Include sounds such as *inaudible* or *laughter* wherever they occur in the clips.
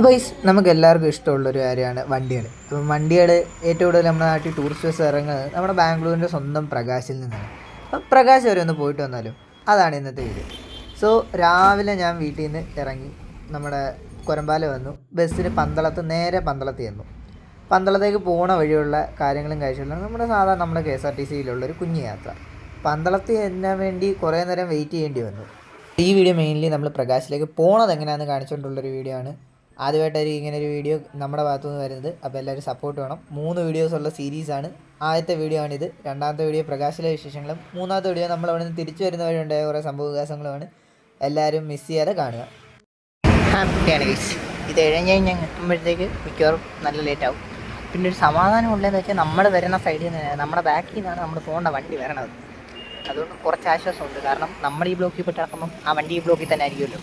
അപ്പോൾ ഈ നമുക്ക് എല്ലാവർക്കും ഇഷ്ടമുള്ളൊരു കാര്യമാണ് വണ്ടികൾ അപ്പം വണ്ടികൾ ഏറ്റവും കൂടുതൽ നമ്മുടെ നാട്ടിൽ ടൂറിസ്റ്റ് ബസ് ഇറങ്ങുന്നത് നമ്മുടെ ബാംഗ്ലൂരിന്റെ സ്വന്തം പ്രകാശിൽ നിന്നാണ്. അപ്പം പ്രകാശ് വരെ ഒന്ന് പോയിട്ട് വന്നാലും അതാണ് ഇന്നത്തെ വീഡിയോ സോ രാവിലെ ഞാൻ വീട്ടിൽ നിന്ന് ഇറങ്ങി നമ്മുടെ കൊരമ്പാല വന്നു. ബസ്സിന് പന്തളത്ത് നേരെ പന്തളത്ത് ചെന്നു. പന്തളത്തേക്ക് പോണ വഴിയുള്ള കാര്യങ്ങളും കാഴ്ചകളും നമ്മുടെ സാധാരണ നമ്മുടെ കെ എസ് ആർ ടി സിയിലുള്ളൊരു കുഞ്ഞു യാത്ര. പന്തളത്ത് ചെന്നാൻ വേണ്ടി കുറേ നേരം വെയിറ്റ് ചെയ്യേണ്ടി വന്നു. ഈ വീഡിയോ മെയിൻലി നമ്മൾ പ്രകാശിലേക്ക് പോണത് എങ്ങനെയാണെന്ന് കാണിച്ചുകൊണ്ടുള്ളൊരു വീഡിയോ ആണ്. ആദ്യമായിട്ടായിരിക്കും ഇങ്ങനെ ഒരു വീഡിയോ നമ്മുടെ ഭാഗത്തു നിന്ന് വരുന്നത്. അപ്പോൾ എല്ലാവരും സപ്പോർട്ട് വേണം. മൂന്ന് വീഡിയോസ് ഉള്ള സീരീസാണ് ആദ്യത്തെ വീഡിയോ ആണിത്. രണ്ടാമത്തെ വീഡിയോ പ്രകാശിലെ വിശേഷങ്ങളും. മൂന്നാമത്തെ വീഡിയോ നമ്മൾ അവിടെ നിന്ന് തിരിച്ചു വരുന്ന വഴി ഉണ്ടായ കുറേ സംഭവ വികാസങ്ങളുമാണ്. എല്ലാവരും മിസ് ചെയ്യാതെ കാണുക. ഇത് ഇഴഞ്ഞ് കഴിഞ്ഞ് എത്തുമ്പോഴത്തേക്ക് മിക്കവാറും നല്ല ലേറ്റ് ആവും. പിന്നെ ഒരു സമാധാനം ഉള്ളതെന്ന് വെച്ചാൽ നമ്മൾ വരുന്ന സൈഡിൽ നിന്ന് നമ്മുടെ ബാക്കിൽ നിന്നാണ് നമ്മൾ പോകേണ്ട വണ്ടി വരണത്. അതുകൊണ്ട് കുറച്ച് ആശ്വാസമുണ്ട്. കാരണം നമ്മൾ ഈ ബ്ലോക്കിൽ പെട്ട് ആ വണ്ടി ഈ ബ്ലോക്കിൽ തന്നെ ആയിരിക്കുമല്ലോ.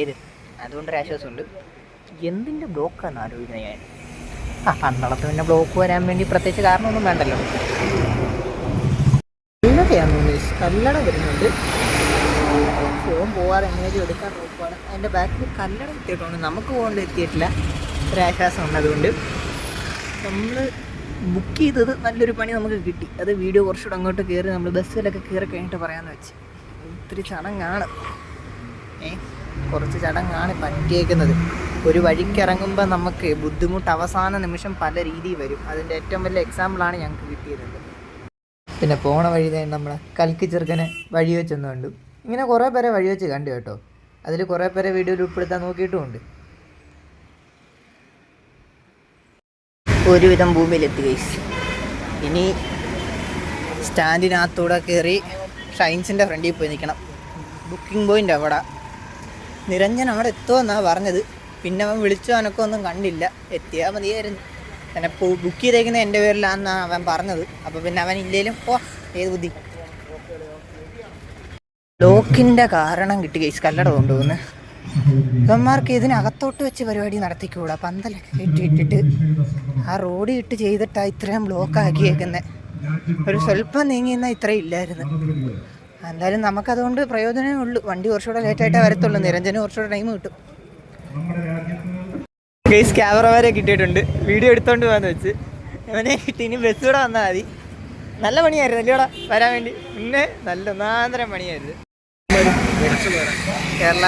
ഏത്? അതുകൊണ്ടൊരു ആശ്വാസമുണ്ട്. എന്തിന്റെ ബ്ലോക്കാണ് ആലോചിക്കുന്നത് ഞാൻ? ആ പന്തളത്ത് പിന്നെ ബ്ലോക്ക് വരാൻ വേണ്ടി പ്രത്യേകിച്ച് കാരണമൊന്നും വേണ്ടല്ലോ. കല്ലടയാണെന്ന് തോന്നുന്നു കല്ലട വരുന്നുണ്ട്. ഫോൺ പോവാതെ എങ്ങനെയും എടുക്കാൻ നോക്കുവാണ്. അതിന്റെ ബാക്കിൽ കല്ലട എത്തിയിട്ടുണ്ട് നമുക്ക് പോകേണ്ട എത്തിയിട്ടില്ല. ഒരു ആശ്വാസമുണ്ട് അതുകൊണ്ട് നമ്മൾ ബുക്ക് ചെയ്തത് നല്ലൊരു പണി നമുക്ക് കിട്ടി. അത് വീഡിയോ കുറച്ചുകൂടെ അങ്ങോട്ട് കയറി നമ്മൾ ബസ്സിലൊക്കെ കയറി കഴിഞ്ഞിട്ട് പറയാമെന്ന് വെച്ച്. ഒത്തിരി ചടങ്ങാണ്. ഏ? കുറച്ച് ചടങ്ങാണ് പറ്റിയേക്കുന്നത്. ഒരു വഴിക്കിറങ്ങുമ്പോൾ നമുക്ക് ബുദ്ധിമുട്ട് അവസാന നിമിഷം പല രീതിയിൽ വരും. അതിന്റെ ഏറ്റവും വലിയ എക്സാമ്പിളാണ് ഞങ്ങൾക്ക് കിട്ടിയത്. പിന്നെ പോണ വഴി തന്നെ നമ്മളെ കൽക്കി ചെറുക്കനെ വഴി വെച്ചൊന്നും കണ്ടു. ഇങ്ങനെ കുറേ പേരെ വഴി വെച്ച് കണ്ടു കേട്ടോ. അതിൽ കുറേ പേരെ വീഡിയോയിൽ ഉൾപ്പെടുത്താൻ നോക്കിയിട്ടുമുണ്ട്. ഒരുവിധം ഭൂമിയിലെത്തി ഗൈസ് ഇനി സ്റ്റാൻഡിനകത്തൂടെ കയറി ഷൈൻസിന്റെ ഫ്രണ്ടിൽ പോയി നിൽക്കണം ബുക്കിംഗ് പോയിന്റ് അവിടെ നിരഞ്ജൻ അവിടെ എത്തുമെന്നാണ് പറഞ്ഞത്. പിന്നെ അവൻ വിളിച്ചു അനക്കൊന്നും കണ്ടില്ല. എത്തിയാൽ മതിയായിരുന്നു. എന്നെ ബുക്ക് ചെയ്തേക്കുന്നത് എന്റെ പേരിലാണെന്നാണ് അവൻ പറഞ്ഞത്. അപ്പോൾ പിന്നെ അവൻ ഇല്ലേലും ഓ ഏത് ബുദ്ധി? ലോക്കിന്റെ കാരണം കിട്ടി ഗൈസ് കല്ലട കൊണ്ടുപോകുന്നത് ഇവന്മാർക്ക് ഇതിനകത്തോട്ട് വെച്ച് പരിപാടി നടത്തിക്കൂടാ? പന്തലൊക്കെ കെട്ടി ഇട്ടിട്ട് ആ റോഡ് ഇട്ട് ചെയ്തിട്ടാ ഇത്രയും ബ്ലോക്ക് ആക്കിയേക്കുന്നത് ഒരു സ്വല്പം നീങ്ങിയെന്നാൽ ഇത്രയും ഇല്ലായിരുന്നു. എന്തായാലും നമുക്കതുകൊണ്ട് പ്രയോജനമേ ഉള്ളൂ. വണ്ടി കുറച്ചുകൂടെ ലേറ്റായിട്ടേ വരത്തുള്ളൂ. നിരഞ്ജന് കുറച്ചുകൂടെ ടൈം കിട്ടും. കേസ് ക്യാമറ വരെ കിട്ടിയിട്ടുണ്ട്. വീഡിയോ എടുത്തോണ്ട് പോകാന്ന് വെച്ച്. അവനെ കിട്ടി. ഇനി ബസ് കൂടെ വന്നാൽ മതി. നല്ല പണിയായിരുന്നു അല്ലയോടാ വരാൻ വേണ്ടി? പിന്നെ നല്ല ഒന്നാന്തരം പണിയായിരുന്നു. കേരള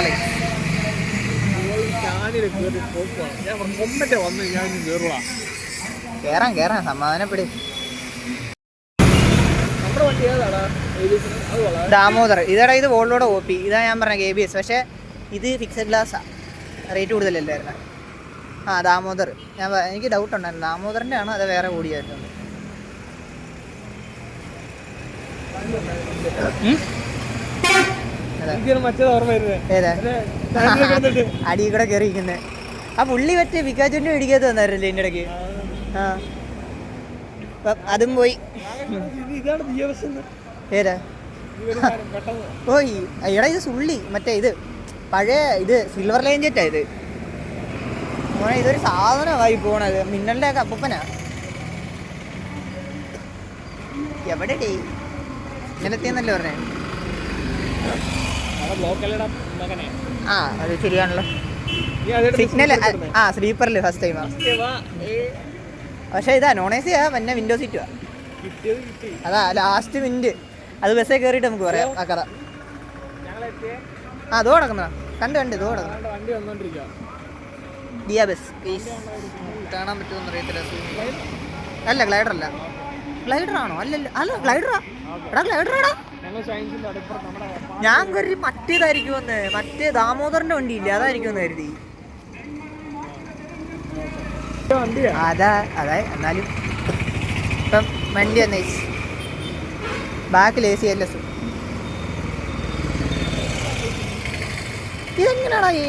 കേറാം കേറാം. വണ്ടി സമാധാനപ്പെട് ദാമോദർ. ഇതടാ ഇത് വോളിലൂടെ പി ഇതാ ഞാൻ പറഞ്ഞ കെ ബി എസ് പക്ഷേ ഇത് ഫിക്സഡ് ഗ്ലാസ്സാണ് റേറ്റ് കൂടുതലല്ലായിരുന്നു ആ ദാമോദർ. ഞാൻ എനിക്ക് ഡൗട്ട് ഉണ്ടായിരുന്നു. ദാമോദറിന്റെ ആണ് അത്. വേറെ കൂടിയായിരുന്നു ഏതാ? *laughs* അടി കൂടെ കയറിയിരിക്കുന്നത് ആ പുള്ളി മറ്റേ പിക്കാച്ചുണ്ട് പിടിക്കാത്ത വന്നായിരുന്നല്ലേ എന്റെ ഇടയ്ക്ക്? ആ. അതും പോയി. ഏതാ? പോയി എടാ ഇത് സുള്ളി. മറ്റേ ഇത്. പഴയ ഇത് സിൽവർ ലൈൻ ജെറ്റാ ഇത്. മോനെ ഇതൊരു സാധനമായി പോണത്. മിന്നലിന്റെ ഒക്കെ അപ്പൂപ്പനാ എവിടെ ഡേ ഇന്നലെത്തിയെന്നല്ലേ പറഞ്ഞേ ആ അത് ശരിയാണല്ലോ സിഗ്നൽ ആ സ്ലീപ്പറിൽ ഫസ്റ്റ് ടൈമാ പക്ഷേ ഇതാ നോൺ എ ആ. പിന്നെ വിൻഡോ സീറ്റുവാ അതാ ലാസ്റ്റ് മിനിറ്റ് അത് ബസ്സിൽ കയറിയിട്ട് നമുക്ക് പറയാം. ആ കഥ. ആ അതോ കിടക്കുന്ന കണ്ട് കണ്ട് ഇതോ കിടക്കുന്നു ദിയ ബസ്. പ്ലീസ് കാണാൻ പറ്റുമെന്ന് അറിയത്തില്ല അല്ല ഗ്ലൈഡർ അല്ല ഗ്ലൈഡർ ആണോ അല്ലല്ല. അല്ല ഗ്ലൈഡറാ. എടാ ഗ്ലൈഡറാടാ. ഞാൻ കരുതി മറ്റേതായിരിക്കുമെന്ന്. മറ്റേ ദാമോദറിന്റെ വണ്ടി ഇല്ല അതായിരിക്കുമെന്ന് കരുതി. അതാ അതായത് എന്നാലും ഇപ്പം വണ്ടി വന്നേ ബാക്കിൽ എ സി എൽ എസ് ഇതെങ്ങനെയാണോ ഈ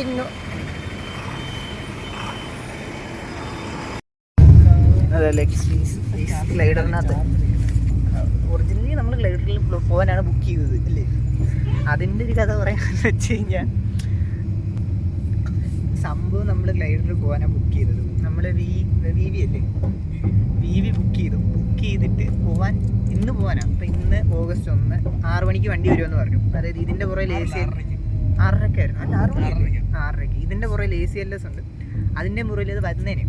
ഒറിജിനലി നമ്മൾ ഗ്ലൈഡറിൽ പോകാനാണ് ബുക്ക് ചെയ്തത് അല്ലേ? അതിന്റെ ഒരു കഥ പറയാന്ന് വെച്ച് കഴിഞ്ഞാൽ സംഭവം നമ്മൾ ഗ്ലൈഡറിൽ പോകാനാണ് ബുക്ക് ചെയ്തത്. നമ്മൾ വി വി വി അല്ലേ? വി വി ബുക്ക് ചെയ്തു. ബുക്ക് ചെയ്തിട്ട് പോവാൻ ഇന്ന് പോകാനാണ് അപ്പം ഇന്ന് ഓഗസ്റ്റ് ഒന്ന് ആറ് മണിക്ക് വണ്ടി വരുമെന്ന് പറഞ്ഞു. അതായത് ഇതിന്റെ പുറകെ എ സി ആറരക്കായിരുന്നു അല്ല ആറ് മണിക്ക്. ആറരയ്ക്ക്. ഇതിന്റെ പുറകിൽ എ സി എൽ എസ് ഉണ്ട്. അതിന്റെ മുറിയിൽ അത് വരുന്നതിന്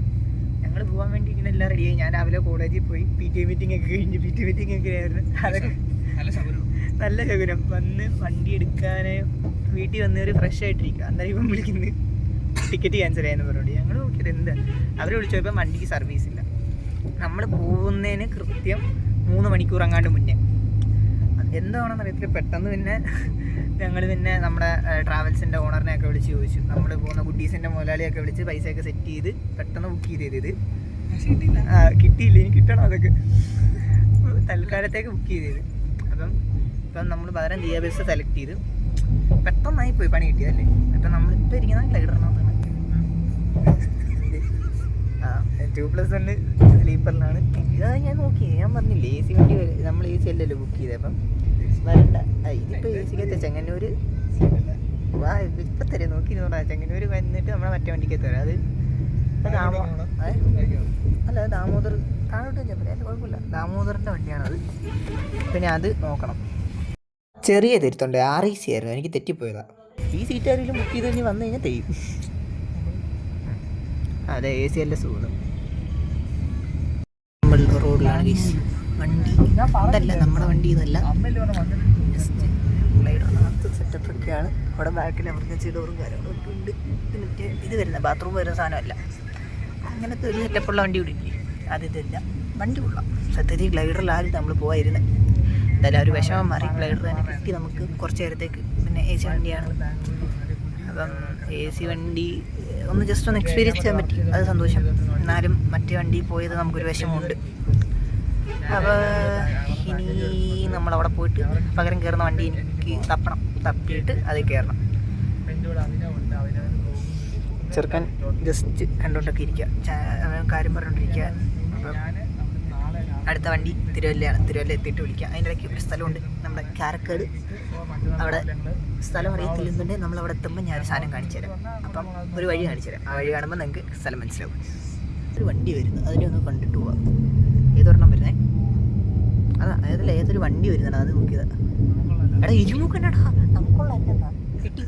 ഞങ്ങൾ പോകാൻ വേണ്ടി ഇങ്ങനെ എല്ലാം റെഡിയായി ഞാൻ രാവിലെ കോളേജിൽ പോയി പി ടി എ മീറ്റിംഗ് ഒക്കെ കഴിഞ്ഞ് പി ടി എ മീറ്റിംഗ് ഒക്കെ ആയിരുന്നു. അതൊക്കെ നല്ല ശകുനം. വന്ന് വണ്ടി എടുക്കാന് വീട്ടിൽ വന്ന് ഒരു ഫ്രഷ് ആയിട്ടിരിക്കുക. അന്നേരം ഇപ്പം വിളിക്കുന്നത് ടിക്കറ്റ് ക്യാൻസൽ ആയെന്ന് പറഞ്ഞു ഞങ്ങൾ നോക്കിയത് എന്താ അവർ വിളിച്ചപ്പോൾ വണ്ടിക്ക് സർവീസ് ഇല്ല. നമ്മൾ പോകുന്നതിന് കൃത്യം മൂന്ന് മണിക്കൂർ അങ്ങാണ്ട് മുന്നേ. എന്താണെന്ന് അറിയത്തില്ല പെട്ടെന്ന് പിന്നെ ഞങ്ങൾ പിന്നെ നമ്മുടെ ട്രാവൽസിന്റെ ഓണറിനെ ഒക്കെ വിളിച്ച് ചോദിച്ചു. നമ്മൾ പോകുന്ന കുട്ടീസിന്റെ മുതലാളിയൊക്കെ വിളിച്ച് പൈസയൊക്കെ സെറ്റ് ചെയ്ത് പെട്ടെന്ന് ബുക്ക് ചെയ്ത് ചെയ്തത് ആ, കിട്ടിയില്ല. ഇനി കിട്ടണം അതൊക്കെ. തൽക്കാലത്തേക്ക് ബുക്ക് ചെയ്തത് അപ്പം ഇപ്പം നമ്മൾ പകരം ദിയാബേസ് ബസ് സെലക്ട് ചെയ്ത്. പെട്ടെന്നായി പോയി പണി കിട്ടിയതല്ലേ? അപ്പം നമ്മളിപ്പോൾ ഇരിക്കുന്ന ഗ്ലൈഡറിനകത്താണ് ആ ടു പ്ലസ് വണ് സ്ലീപ്പറിലാണ് ഇതാ ഞാൻ നോക്കി. ഞാൻ പറഞ്ഞില്ലേ എ സി വണ്ടി നമ്മൾ എ സി അല്ലല്ലോ ബുക്ക് ചെയ്തത് അപ്പം വരണ്ട. ഇതിപ്പോൾ എ സിക്കകത്ത് ചെങ്ങന്നൂർ വാ ഇപ്പം തരാം. നോക്കി നോടാ ചെങ്ങന്നൂർ വന്നിട്ട് നമ്മളെ മറ്റേ വണ്ടിക്ക് തരാം അത് ദാമോ? അല്ല ദാമോദർ താഴോട്ട് അല്ല കുഴപ്പമില്ല. ദാമോദറിന്റെ വണ്ടിയാണത് പിന്നെ അത് നോക്കണം. ചെറിയ തിരുത്തുണ്ട്. ആർ ഇ സി ആയിരുന്നു. എനിക്ക് തെറ്റിപ്പോയതാ. ഈ സീറ്റ് ആരെങ്കിലും ബുക്ക് ചെയ്ത് കഴിഞ്ഞ് വന്നു കഴിഞ്ഞാൽ തെയ്യും. അതെ എ സി അല്ല സുഖം. നമ്മൾ റോഡിലാണ് ഗൈസ് വണ്ടി. ഇതല്ല നമ്മുടെ വണ്ടി ഇതല്ല. ജസ്റ്റ് ഗ്ലൈഡറിനകത്ത് സെറ്റപ്പ് ഒക്കെയാണ്. അവിടെ ബാക്കിൽ എമർജൻസി ഡോറും കാര്യങ്ങളൊക്കെ ഉണ്ട്. മറ്റേ ഇത് വരുന്ന ബാത്റൂം വരുന്ന സാധനമല്ല. അങ്ങനത്തെ ഒരു സെറ്റപ്പുള്ള വണ്ടി കൂടി ഇല്ലേ? ഇതല്ല. വണ്ടി കൊള്ളാം. സത്യത്തിൽ ഗ്ലൈഡറിലാരും നമ്മൾ പോകാതിരുന്നത് എന്തായാലും ഒരു വിഷമം മാറി. ഗ്ലൈഡർ തന്നെ കിട്ടി നമുക്ക് കുറച്ച് നേരത്തേക്ക്. പിന്നെ എ സി വണ്ടിയാണ്. അപ്പം എ സി വണ്ടി ഒന്ന് ജസ്റ്റ് ഒന്ന് എക്സ്പീരിയൻസ് ചെയ്യാൻ പറ്റി. അത് സന്തോഷം. എന്നാലും മറ്റേ വണ്ടി പോയത് നമുക്കൊരു വിഷമമുണ്ട്. അപ്പോൾ ഇനി നമ്മളവിടെ പോയിട്ട് പകരം കയറുന്ന വണ്ടി എനിക്ക് തപ്പണം. തപ്പിയിട്ട് അതിൽ കയറണം ചെറുക്കൻ ജസ്റ്റ് കണ്ടോണ്ടൊക്കെ ഇരിക്കുക കാര്യം പറഞ്ഞുകൊണ്ടിരിക്കുക അപ്പം അടുത്ത വണ്ടി തിരുവല്ലയാണ്. തിരുവല്ല എത്തിയിട്ട് അതിന്റെ ഇടയ്ക്ക് ഒരു സ്ഥലമുണ്ട്. നമ്മുടെ കാരക്കേട്. അവിടെ സ്ഥലം അറിയത്തില്ലെന്നുണ്ടെങ്കിൽ നമ്മൾ അവിടെ എത്തുമ്പോൾ ഞാൻ ഒരു സാധനം കാണിച്ചു തരാം. അപ്പം ഒരു വഴി കാണിച്ചു തരാം. ആ വഴി കാണുമ്പോൾ നിങ്ങൾക്ക് സ്ഥലം മനസ്സിലാവും. ഒരു വണ്ടി വരുന്നു. അതിനെ ഒന്ന് കണ്ടിട്ട് പോവാം. ഏതൊരെണ്ണം വരുന്നേ? അതാ അതല്ല ഏതൊരു വണ്ടി വരുന്നുണ്ട് അത് നോക്കിയത്. എടാ ഇരുമുക്കണ്ടടാ നമുക്കുള്ള കിട്ടി.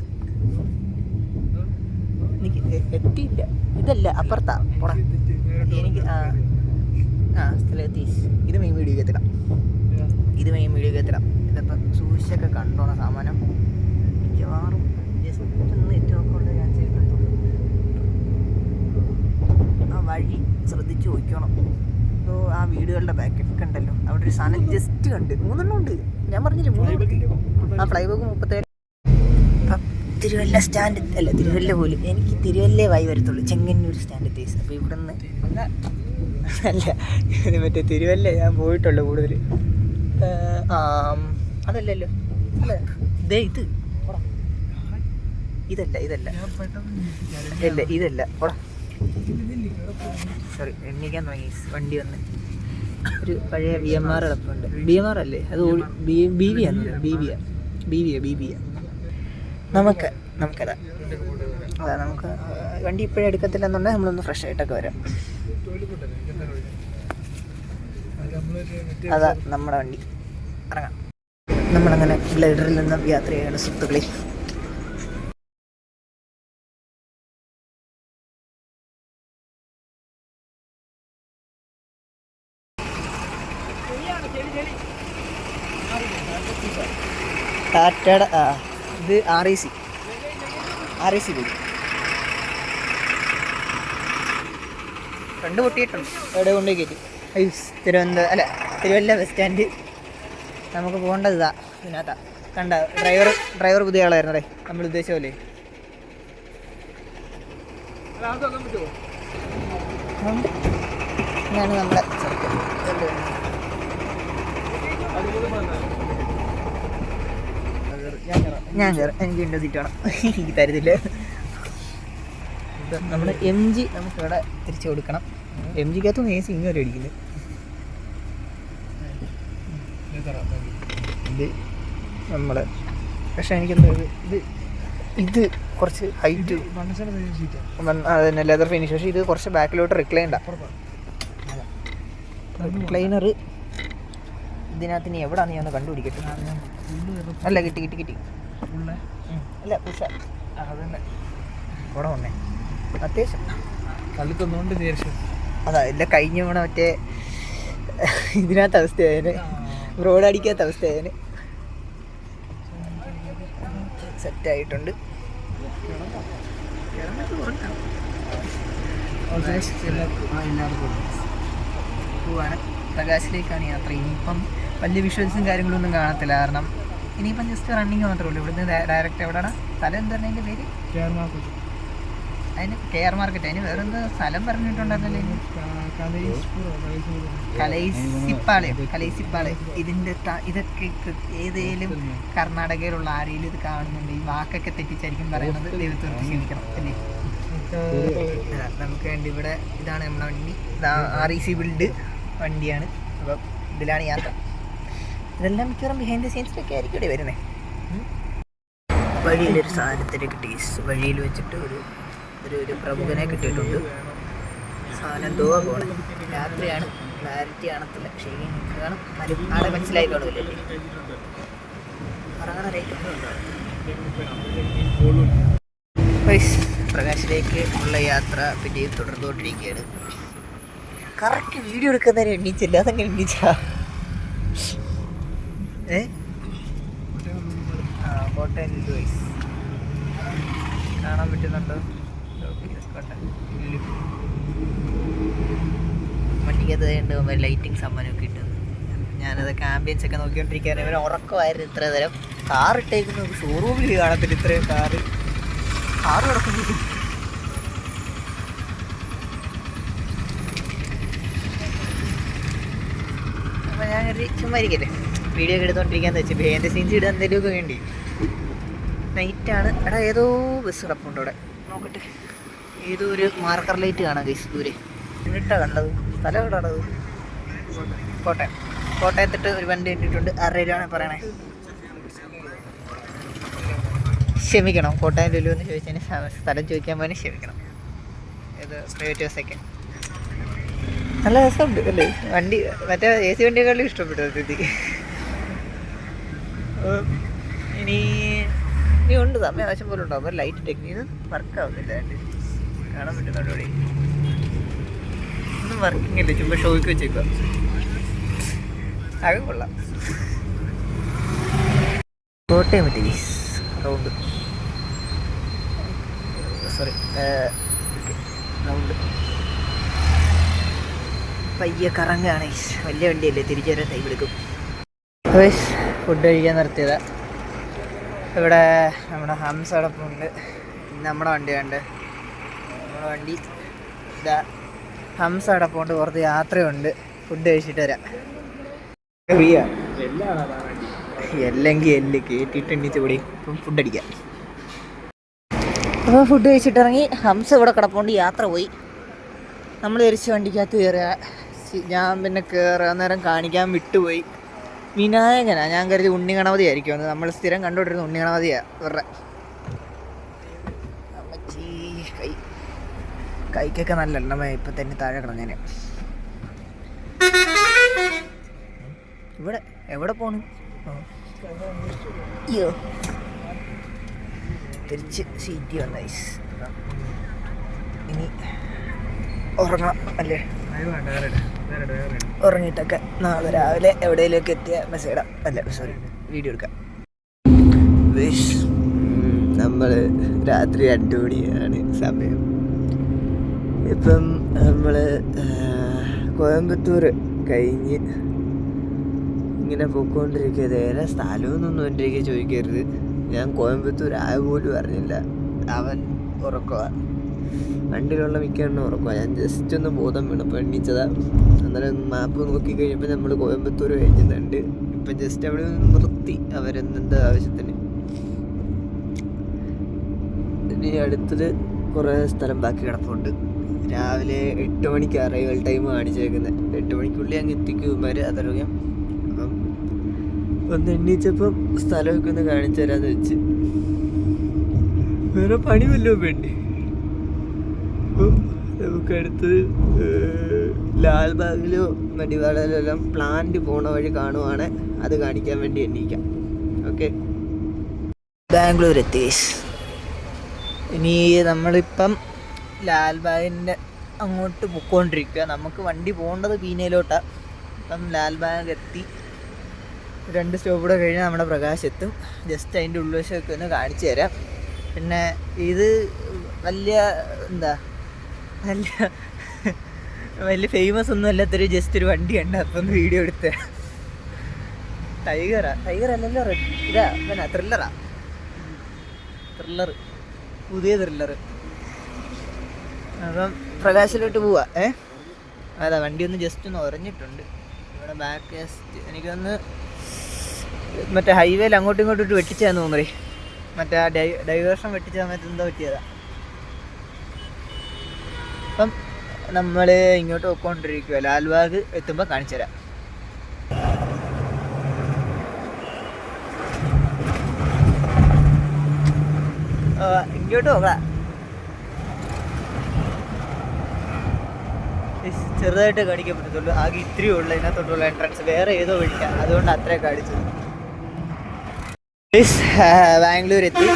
എനിക്ക് എത്തിയില്ല. ഇതല്ല അപ്പുറത്താ. പോടാ. എനിക്ക് ആ ഇത് മെയിൻ വീഡിയോ എത്തിടാം ഇത് മെയിൻ വീഡിയോ എത്തിടാം ഇതിപ്പം സൂക്ഷിച്ചൊക്കെ കണ്ടോണം സാമാനം. മിക്കവാറും ജസ്റ്റ് ഒന്ന് എത്തി നോക്കാനുള്ള ചാൻസ് കിട്ടത്തുള്ളൂ ആ വഴി ശ്രദ്ധിച്ച് നോക്കണം ഇപ്പോൾ ആ വീടുകളുടെ ബാക്കൊക്കെ ഉണ്ടല്ലോ. അവിടെ ഒരു സാധനം ജസ്റ്റ് കണ്ട്. മൂന്നെണ്ണം ഉണ്ട്. ഞാൻ പറഞ്ഞില്ലേ മൂന്നെണ്ണം ആ ഫ്ലൈ ബോക്ക് മുപ്പത്തേഴ് തിരുവല്ല സ്റ്റാൻഡ് അല്ല തിരുവല്ല പോലും. എനിക്ക് തിരുവല്ലേ വായി വരത്തുള്ളൂ. ചെങ്ങന്നൂർ സ്റ്റാൻഡ് തേസ് അപ്പോൾ ഇവിടെ നിന്ന് അല്ല ഇത് മറ്റേ തിരുവല്ല ഞാൻ പോയിട്ടുള്ളൂ കൂടുതൽ അതല്ലല്ലോ. അല്ലേ? ദേ ഇത്. ഇതല്ല ഇതല്ല. അല്ല ഇതല്ല. പോടാ. സോറി എണ്ണിക്കാൻ തുടങ്ങി. വണ്ടി വന്ന്. ഒരു പഴയ ബി എം ആർ കിടപ്പുണ്ട് ബി എം ആർ അല്ലേ? അത് ബി ബി വി ആണ് B V B V B B നമുക്ക് നമുക്കതാ. അതാ നമുക്ക് വണ്ടി ഇപ്പോഴും എടുക്കത്തില്ലെന്നുണ്ടെങ്കിൽ നമ്മളൊന്ന് ഫ്രഷ് ആയിട്ടൊക്കെ വരാം. അതാ നമ്മുടെ വണ്ടി. ഇറങ്ങാം. നമ്മളങ്ങനെ ഗ്ലൈഡറിൽ നിന്നും യാത്ര ചെയ്യാണ് സുഹൃത്തുക്കളെ. ടാറ്റയുടെ ആ ഇത് R I C R I C വരും ഫ്രണ്ട് പൊട്ടിയിട്ടുണ്ട് എവിടെ കൊണ്ടുപോയി കയറ്റി തിരുവനന്തപുരം അല്ല തിരുവല്ല ബസ് സ്റ്റാൻഡ് നമുക്ക് പോകേണ്ടത് ഇതാ ഇതിനകത്താ. കണ്ട? ഡ്രൈവർ ഡ്രൈവർ പുതിയ ആളായിരുന്നു അല്ലേ നമ്മൾ ഉദ്ദേശിച്ച പോലെ. ഇതാണ് നമ്മുടെ. ഞാൻ കയറാം എനിക്ക് എന്റെ സീറ്റ് വേണം. എനിക്ക് തരുന്നില്ല നമ്മൾ എം ജി നമുക്ക് ഇവിടെ തിരിച്ചു കൊടുക്കണം. എം ജിക്കകത്തും എ സി ഇങ്ങനെ അടിക്കുന്നത് ഇത് നമ്മൾ പക്ഷേ എനിക്കെന്താ ഇത്? ഇത് കുറച്ച് ഹൈറ്റ് അതന്നെ ലെതർ ഫിനിഷ് പക്ഷേ ഇത് കുറച്ച് ബാക്കിലോട്ട് റിക്ലൈൻഡാ റിക്ലൈനർ ഇതിനകത്ത് ഇനി എവിടെ ഞാൻ ഒന്ന് കണ്ടുപിടിക്കട്ടെ? അല്ല കിട്ടി കിട്ടി കിട്ടി. അല്ല പുഷ അവിടെ വന്നേ. അത്യാവശ്യം. അതാ എല്ലാം കഴിഞ്ഞ വേണം മറ്റേ ഇതിനകത്ത് അവസ്ഥയായതിന് റോഡ് അടിക്കാത്ത അവസ്ഥയായതിന് സെറ്റായിട്ടുണ്ട് പോവാണ്. പ്രകാശിലേക്കാണ് യാത്ര. ഇനിയിപ്പം വലിയ വിഷ്വൽസും കാര്യങ്ങളൊന്നും കാണത്തില്ല. കാരണം ഇനിയിപ്പം ജസ്റ്റ് റണ്ണിങ് മാത്രമേ ഉള്ളൂ. ഇവിടുന്ന് ഡയറക്റ്റ് എവിടെയാണ്? സ്ഥലം എന്താ അതിന്റെ പേര് അതിന് കെയർ മാർക്കറ്റ്. അതിന് വേറെന്താ സ്ഥലം പറഞ്ഞിട്ടുണ്ടായിരുന്നല്ലോ ഇനി. കലൈസിപ്പാളയം? ത- ഇതൊക്കെ ഏതേലും കർണാടകയിലുള്ള ആരെങ്കിലും ഇത് കാണുന്നുണ്ട്. ഈ വാക്കൊക്കെ തെറ്റിച്ചായിരിക്കും പറയുന്നത് ദൈവത്തോട് ക്ഷമിക്കണം അല്ലേ? നമുക്ക് വേണ്ടി ഇവിടെ ഇതാണ് നമ്മുടെ വണ്ടി. ആർ ഇ സി ബിൽഡ് വണ്ടിയാണ്. അപ്പം ഇതിലാണ് യാത്ര. ഇതെല്ലാം മിക്കവാറും ബിഹൈൻഡ് ദ സീൻസിലൊക്കെ ആയിരിക്കും ഇവിടെ വരുന്നത് വഴിയിലൊരു സാധനത്തിന് കിട്ടി വഴിയിൽ വെച്ചിട്ട് ഒരു ഒരു ഒരു പ്രമുഖനെ കിട്ടിയിട്ടുണ്ട്. സാധനം ദോവ പോണേ രാത്രിയാണ്. ക്ലാരിറ്റി കാണത്തില്ല എനിക്ക് കാണും ആളെ മനസ്സിലായി കാണുമല്ലേ റേറ്റ് പ്രകാശിലേക്ക് ഉള്ള യാത്ര പിന്നെയും തുടർന്നുകൊണ്ടിരിക്കുകയാണ്. കറക്റ്റ് വീഡിയോ എടുക്കുന്നതിന് എണ്ണീച്ചില്ല അതങ്ങനെ എണ്ണീച്ച ഏ? കോട്ടയം കാണാൻ പറ്റുന്നുണ്ടോ? കോട്ടയം ലുലു വണ്ടിക്കകത്ത് ഉണ്ട് സമ്മാനമൊക്കെ ഇട്ടു. ഞാനതൊക്കെ ആംബിയൻസ് ഒക്കെ നോക്കിക്കൊണ്ടിരിക്കുകയാണ്. ഇവർ ഉറക്കമായിരുന്നു ഇത്ര നേരം. കാർ ഇട്ടേക്കുന്ന. ഷോറൂമിൽ കാണത്തില്ല ഇത്രയും കാറ് കാറ് കിടക്കുന്നു. അപ്പോൾ ഞാൻ കരുതി ചുമ്മാ വീഡിയോ ഒക്കെ എടുത്തോണ്ടിരിക്കാന്ന് വെച്ചു ബേന്റെ സീൻസ് ഇടാൻ എന്തെങ്കിലുമൊക്കെ വേണ്ടി. നൈറ്റാണ് എടാ ഏതോ ബസ് കിടപ്പുണ്ട് അവിടെ നോക്കട്ടെ. ഏതോ ഒരു മാർക്കർ ലൈറ്റ് കാണാം ഗൈസ് ദൂരെ. എന്നിട്ടാ കണ്ടത്? സ്ഥലം എവിടെയാണത് കോട്ടയം. കോട്ടയത്തിട്ട് ഒരു വണ്ടി ഇട്ടിട്ടുണ്ട് രൂപയാണ് പറയണേ. ക്ഷമിക്കണം കോട്ടയം ലുലു എന്ന് ചോദിച്ചതിന് സ്ഥ- സ്ഥലം ചോദിക്കാൻ പോലും ക്ഷമിക്കണം. ഇത് പ്രൈവറ്റ് ബസ്സൊക്കെ നല്ല രസമുണ്ട് അല്ലേ? വണ്ടി മറ്റേ എ സി വണ്ടിയെക്കാളും ഇഷ്ടപ്പെട്ടു സ്ഥിതി ഇനി ഇനി ഉണ്ട് സമയം ആവശ്യം പോലെ ഉണ്ടാവും. ലൈറ്റ് ടെക്നീക്ക് വർക്ക് ആവുന്നില്ല രണ്ട്. കാണാൻ പറ്റുന്നുണ്ട് ഇവിടെ ഒന്നും വർക്കിംഗ് ഇല്ല ചുമ്മാ ഷോയ്ക്ക് വെച്ചേക്കുക അത് കൊള്ളാം. കോട്ടയം പറ്റി റൗണ്ട് സോറി റൗണ്ട് പയ്യെ കറങ്ങാണ്. വലിയ വണ്ടിയല്ലേ തിരിച്ചു വരാൻ ടൈം എടുക്കും. ഫുഡ് കഴിക്കാൻ നിർത്തിയതാ. ഇവിടെ നമ്മുടെ ഹംസോടൊപ്പം ഉണ്ട്. നമ്മുടെ വണ്ടി വേണ്ട നമ്മുടെ വണ്ടി. ഇതാ ഹംസ അവിടെ പോകേണ്ട പുറത്ത് യാത്രയുണ്ട്. ഫുഡ് കഴിച്ചിട്ട് വരാം. എല്ലെങ്കിൽ എല്ല് കേട്ടിട്ട് എണ്ണീച്ച് കൂടി ഇപ്പം ഫുഡ് അടിക്കാം. അപ്പോൾ ഫുഡ് കഴിച്ചിട്ട് ഇറങ്ങി ഹംസ ഇവിടെ കിടപ്പുകൊണ്ട് യാത്ര പോയി. നമ്മൾ എരിച്ച വണ്ടിക്കകത്ത് കയറുക. ഞാൻ പിന്നെ കയറുക നേരം കാണിക്കാൻ വിട്ടുപോയി. വിനായകനാണ് ഞാൻ കരുതി ഉണ്ണി ഗണപതി ആയിരിക്കും നമ്മൾ സ്ഥിരം കണ്ടുകൊണ്ടിരുന്ന ഉണ്ണി ഗണപതിയാണ് ഇവരുടെ അമ്മച്ചീ, കൈ കൈക്കൊക്കെ നല്ല എണ്ണമേ ഇപ്പം തന്നെ താഴെ കിടന്നേനെ. ഇവിടെ എവിടെ പോണു. അയ്യോ. തിരിച്ച് സീറ്റ് വന്ന ഇനി ഉറങ്ങണം അല്ലേ? ഉറങ്ങിയിട്ടൊക്കെ നാളെ രാവിലെ എവിടെയെങ്കിലുമൊക്കെ എത്തിയ മെസ്സേജ് ഇടാം അല്ല? സോറി വീഡിയോ എടുക്കാം. നമ്മൾ രാത്രി രണ്ടു മണിയാണ് സമയം. ഇപ്പം നമ്മൾ കോയമ്പത്തൂർ കഴിഞ്ഞ് ഇങ്ങനെ പൊയ്ക്കൊണ്ടിരിക്കുക. ഏതാ സ്ഥലമൊന്നും എന്റെ ഒക്കെ ചോദിക്കരുത്. ഞാൻ കോയമ്പത്തൂർ ആയ പോലും അറിഞ്ഞില്ല. അവൻ ഉറക്കമാണ് വണ്ടിയിലുള്ള മിക്ക എണ്ണം ഉറക്കമാണ് ഞാൻ ജസ്റ്റ് ഒന്ന് ബോധം വീണപ്പോൾ എണ്ണീച്ചതാ അന്നേരം മാപ്പ് നോക്കി കഴിഞ്ഞപ്പോൾ നമ്മൾ കോയമ്പത്തൂർ കഴിഞ്ഞിട്ടുണ്ട്. ഇപ്പം ജസ്റ്റ് അവിടെ ഒന്ന് നിർത്തി അവരെന്തെന്താ ആവശ്യത്തിന്. ഇനി അടുത്തത് കുറേ സ്ഥലം ബാക്കി കിടപ്പുണ്ട്. രാവിലെ എട്ട് മണിക്ക് അറൈവൽ ടൈം കാണിച്ചേക്കുന്നത് എട്ട് മണിക്കുള്ളിൽ അങ്ങ് എത്തിക്കും എത്തിക്കുമാർ അതറിയാം? അപ്പം ഒന്ന് എണ്ണീച്ചപ്പം സ്ഥലമൊക്കെ ഒന്ന് കാണിച്ചു തരാന്ന് വെച്ച്. വേറെ പണി വല്ലോ വേണ്ടി നമുക്കടുത്ത് ലാൽബാഗിലോ മടിവാളിലോ എല്ലാം പ്ലാന്റ് പോണ വഴി കാണുവാണ്. അത് കാണിക്കാൻ വേണ്ടി എണ്ണീക്കാം ഓക്കെ ബാംഗ്ലൂർ എത്തി ഇനി നമ്മളിപ്പം ലാൽബാഗിന്റെ അങ്ങോട്ട് പൊക്കോണ്ടിരിക്കുക നമുക്ക് വണ്ടി പോകേണ്ടത് പീനയിലോട്ടാണ് അപ്പം ലാൽബാഗ് എത്തി. രണ്ട് സ്റ്റോപ്പ് കൂടെ കഴിഞ്ഞാൽ നമ്മുടെ പ്രകാശ് എത്തും. ജസ്റ്റ് അതിന്റെ ഉൾവശമൊക്കെ ഒന്ന് കാണിച്ചു തരാം. പിന്നെ ഇത് വലിയ എന്താ വലിയ വലിയ ഫേമസ് ഒന്നും അല്ലാത്തൊരു ജസ്റ്റ് ഒരു വണ്ടിയുണ്ട് അപ്പം ഒന്ന് വീഡിയോ എടുത്ത് ടൈഗറാ ടൈഗർ അല്ലല്ലോ റെഡ് ഇതാ പിന്നെ ത്രില്ലറാ ത്രില്ലർ പുതിയ ത്രില്ലർ അപ്പം പ്രകാശിലോട്ട് പോവാ ഏ? അതാ വണ്ടി ഒന്ന് ജസ്റ്റ് ഒന്ന് ഉറഞ്ഞിട്ടുണ്ട്. ഇവിടെ ബാക്ക് ജസ്റ്റ് എനിക്കൊന്ന് മറ്റേ ഹൈവേയിൽ അങ്ങോട്ടും ഇങ്ങോട്ടും ഇട്ട് വെട്ടിച്ചാന്ന് തോന്നുന്നേ. മറ്റേ ആ ഡൈ ഡൈവേർഷൻ വെട്ടിച്ച സമയത്ത് എന്തോ പറ്റിയതാ. അപ്പം നമ്മൾ ഇങ്ങോട്ട് പോയിക്കൊണ്ടിരിക്കുക ലാൽബാഗ് എത്തുമ്പോൾ കാണിച്ചു തരാം. ഇങ്ങോട്ട് പോകാം. ചെറുതായിട്ട് കാണിക്കാൻ പറ്റത്തുള്ളൂ ആകെ ഇത്രയേ ഉള്ളൂ ഇതിനകത്തോട്ടുള്ള എൻട്രൻസ് വേറെ ഏതോ വഴിക്കാം അതുകൊണ്ട് അത്രേ കാണിച്ചത്. പ്ലീസ് ബാംഗ്ലൂർ എത്തി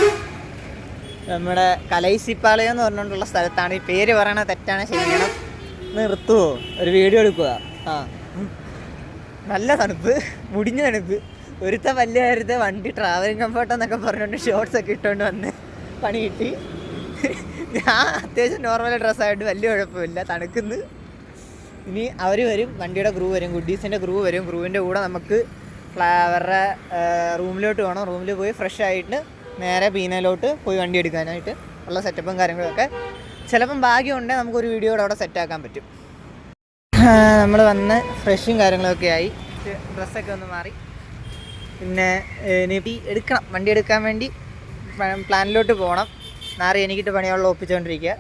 നമ്മുടെ കലൈസിപ്പാളയം എന്ന് പറഞ്ഞുകൊണ്ടുള്ള സ്ഥലത്താണ്. ഈ പേര് പറയണ തെറ്റാണ് ശരിക്കണം നിർത്തുവോ? ഒരു വീഡിയോ എടുക്കുക ആ. നല്ല തണുപ്പ്. മുടിഞ്ഞ തണുപ്പ്. ഒരുത്ത വലിയ വണ്ടി ട്രാവലിംഗ് കംഫർട്ട് എന്നൊക്കെ പറഞ്ഞുകൊണ്ട് ഷോർട്സ് ഒക്കെ ഇട്ടുകൊണ്ട് വന്ന് പണി കിട്ടി. ഞാൻ അത്യാവശ്യം നോർമൽ ഡ്രസ്സായിട്ട് വലിയ കുഴപ്പമില്ല. തണുക്കുന്നു. ഇനി അവർ വരും വണ്ടിയുടെ ക്രൂ വരും ഗുഡീസിന്റെ ക്രൂ വരും. ക്രൂവിന്റെ കൂടെ നമുക്ക് അവരുടെ റൂമിലോട്ട് പോകണം റൂമിൽ പോയി ഫ്രഷ് ആയിട്ട് നേരെ പീനയിലോട്ട് പോയി വണ്ടി എടുക്കാനായിട്ട് ഉള്ള സെറ്റപ്പും കാര്യങ്ങളൊക്കെ. ചിലപ്പം ഭാഗ്യമുണ്ടെങ്കിൽ നമുക്കൊരു വീഡിയോ കൂടെ അവിടെ സെറ്റാക്കാൻ പറ്റും. നമ്മൾ വന്ന് ഫ്രഷും കാര്യങ്ങളൊക്കെ ആയി. ഡ്രസ്സൊക്കെ ഒന്ന് മാറി. പിന്നെ ഇനി എടുക്കണം. വണ്ടി എടുക്കാൻ വേണ്ടി പ്ലാനിലോട്ട് പോകണം നാറി എനിക്കിട്ട് പണിയുള്ള ഒപ്പിച്ചുകൊണ്ടിരിക്കുക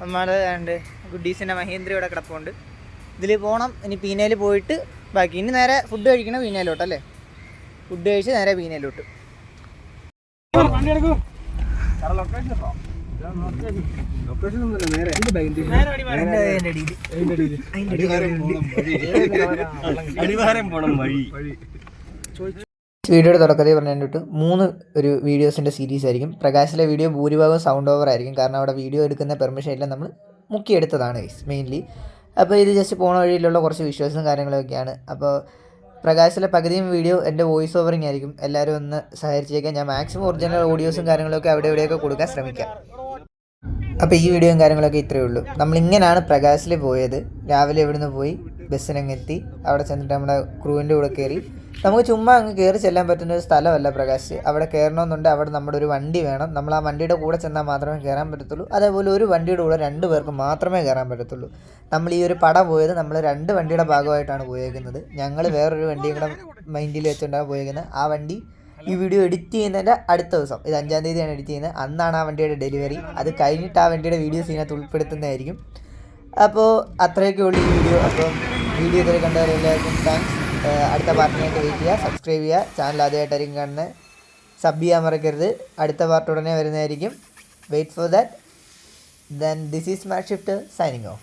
നമ്മൾ ഉണ്ട്. ഗുഡീസിന്റെ മഹീന്ദ്ര ഇവിടെ കിടപ്പുണ്ട്. ഇതിൽ പോകണം ഇനി പീനയിൽ പോയിട്ട് ബാക്കി. ഇനി നേരെ ഫുഡ് കഴിക്കണം പീനയിലോട്ട് അല്ലേ ഫുഡ് കഴിച്ച് നേരെ പീനയിലോട്ട് വീഡിയോയുടെ തുടക്കത്തിൽ പറഞ്ഞിട്ട് മൂന്ന് ഒരു വീഡിയോസിന്റെ സീരീസ് ആയിരിക്കും. പ്രകാശിലെ വീഡിയോ ഭൂരിഭാഗം സൗണ്ട് ഓവർ ആയിരിക്കും. കാരണം അവിടെ വീഡിയോ എടുക്കുന്ന പെർമിഷൻ എല്ലാം നമ്മൾ മുക്കിയെടുത്തതാണ് മെയിൻലി അപ്പോൾ ഇത് ജസ്റ്റ് പോണ വഴിയിലുള്ള കുറച്ച് വിഷ്വൽസും കാര്യങ്ങളൊക്കെയാണ്. അപ്പോൾ പ്രകാശിലെ പകുതിയും വീഡിയോ എന്റെ വോയിസ് ഓവറിങ് ആയിരിക്കും എല്ലാവരും ഒന്ന് സഹകരിച്ചേക്കാം. ഞാൻ മാക്സിമം ഒറിജിനൽ ഓഡിയോസും കാര്യങ്ങളൊക്കെ അവിടെ ഇവിടെയൊക്കെ കൊടുക്കാൻ ശ്രമിക്കാം. അപ്പോൾ ഈ വീഡിയോയും കാര്യങ്ങളൊക്കെ ഇത്രയേ ഉള്ളൂ. നമ്മളിങ്ങനെയാണ് പ്രകാശിൽ പോയത്. രാവിലെ ഇവിടുന്ന് പോയി? ബസ്സിനങ്ങ് എത്തി അവിടെ ചെന്നിട്ട് നമ്മുടെ ക്രൂവിന്റെ കൂടെ കയറി. നമുക്ക് ചുമ്മാ അങ്ങ് കയറി ചെല്ലാൻ പറ്റുന്ന ഒരു സ്ഥലമല്ല പ്രകാശ്. അവിടെ കയറണമെന്നുണ്ട് അവിടെ നമ്മുടെ ഒരു വണ്ടി വേണം. നമ്മൾ ആ വണ്ടിയുടെ കൂടെ ചെന്നാൽ മാത്രമേ കയറാൻ പറ്റത്തുള്ളൂ. അതേപോലെ ഒരു വണ്ടിയുടെ കൂടെ രണ്ട് പേർക്ക് മാത്രമേ കയറാൻ പറ്റത്തുള്ളൂ. നമ്മൾ ഈ ഒരു പടം പോയത് നമ്മൾ രണ്ട് വണ്ടിയുടെ ഭാഗമായിട്ടാണ് പോയേക്കുന്നത്. ഞങ്ങൾ വേറൊരു വണ്ടിയും കൂടെ മൈൻഡിൽ വെച്ചുകൊണ്ടാണ് പോയേക്കുന്നത്. ആ വണ്ടി ഈ വീഡിയോ എഡിറ്റ് ചെയ്യുന്നതിന്റെ അടുത്ത ദിവസം ഇത് അഞ്ചാം തീയതിയാണ് എഡിറ്റ് ചെയ്യുന്നത്. അന്നാണ് ആ വണ്ടിയുടെ ഡെലിവറി. അത് കഴിഞ്ഞിട്ട് ആ വണ്ടിയുടെ വീഡിയോസ് ഇതിനകത്ത് ഉൾപ്പെടുത്തുന്നതായിരിക്കും. അപ്പോൾ അത്രയൊക്കെ ഉള്ളൂ ഈ വീഡിയോ അപ്പോൾ വീഡിയോ ഇതുവരെ കണ്ടവരെല്ലാവർക്കും താങ്ക്സ് അടുത്ത പാർട്ടിനായിട്ട് വെയിറ്റ് ചെയ്യുക സബ്സ്ക്രൈബ് ചെയ്യുക ചാനൽ ആദ്യമായിട്ടായിരിക്കും കാണുന്നത് സബ് ചെയ്യാൻ മറക്കരുത്. അടുത്ത പാർട്ട് ഉടനെ വരുന്നതായിരിക്കും. Wait for that then this is my shift signing off